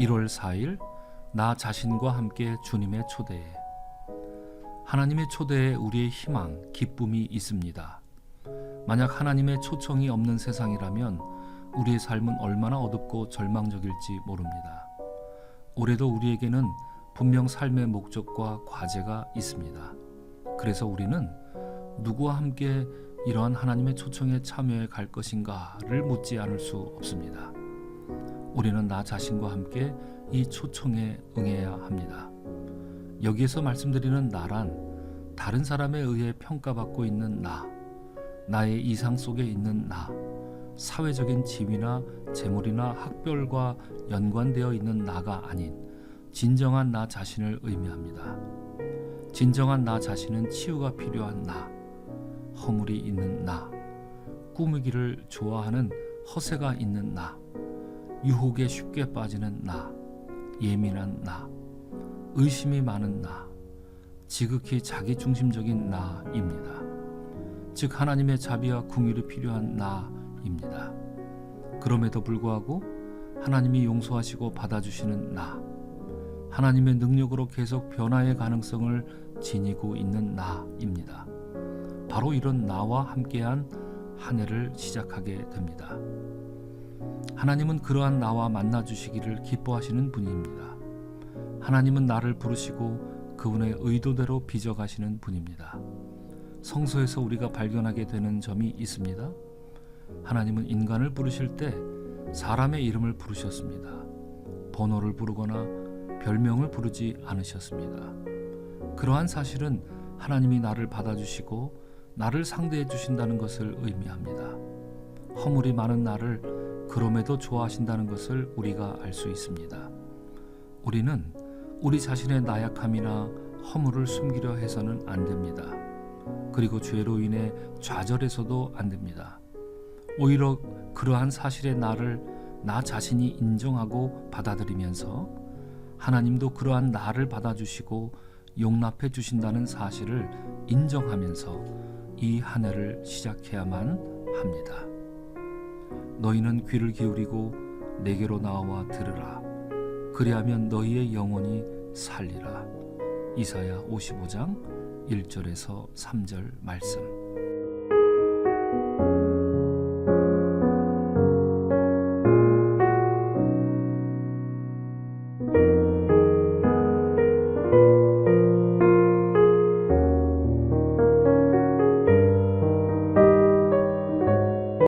1월 4일 나 자신과 함께 주님의 초대에 하나님의 초대에 우리의 희망, 기쁨이 있습니다. 만약 하나님의 초청이 없는 세상이라면 우리의 삶은 얼마나 어둡고 절망적일지 모릅니다. 올해도 우리에게는 분명 삶의 목적과 과제가 있습니다. 그래서 우리는 누구와 함께 이러한 하나님의 초청에 참여해 갈 것인가를 묻지 않을 수 없습니다. 우리는 나 자신과 함께 이 초청에 응해야 합니다. 여기에서 말씀드리는 나란 다른 사람에 의해 평가받고 있는 나, 나의 이상 속에 있는 나, 사회적인 지위나 재물이나 학별과 연관되어 있는 나가 아닌 진정한 나 자신을 의미합니다. 진정한 나 자신은 치유가 필요한 나, 허물이 있는 나, 꾸미기를 좋아하는 허세가 있는 나, 유혹에 쉽게 빠지는 나, 예민한 나, 의심이 많은 나, 지극히 자기중심적인 나입니다. 즉 하나님의 자비와 궁율이 필요한 나입니다. 그럼에도 불구하고 하나님이 용서하시고 받아주시는 나, 하나님의 능력으로 계속 변화의 가능성을 지니고 있는 나입니다. 바로 이런 나와 함께한 한 해를 시작하게 됩니다. 하나님은 그러한 나와 만나 주시기를 기뻐하시는 분입니다. 하나님은 나를 부르시고 그분의 의도대로 빚어 가시는 분입니다. 성서에서 우리가 발견하게 되는 점이 있습니다. 하나님은 인간을 부르실 때 사람의 이름을 부르셨습니다. 번호를 부르거나 별명을 부르지 않으셨습니다. 그러한 사실은 하나님이 나를 받아주시고 나를 상대해 주신다는 것을 의미합니다. 허물이 많은 나를 그럼에도 좋아하신다는 것을 우리가 알 수 있습니다. 우리는 우리 자신의 나약함이나 허물을 숨기려 해서는 안 됩니다. 그리고 죄로 인해 좌절해서도 안 됩니다. 오히려 그러한 사실의 나를 나 자신이 인정하고 받아들이면서 하나님도 그러한 나를 받아주시고 용납해 주신다는 사실을 인정하면서 이 한 해를 시작해야만 합니다. 너희는 귀를 기울이고 내게로 나와 들으라. 그리하면 너희의 영혼이 살리라. 이사야 55장 1절에서 3절 말씀.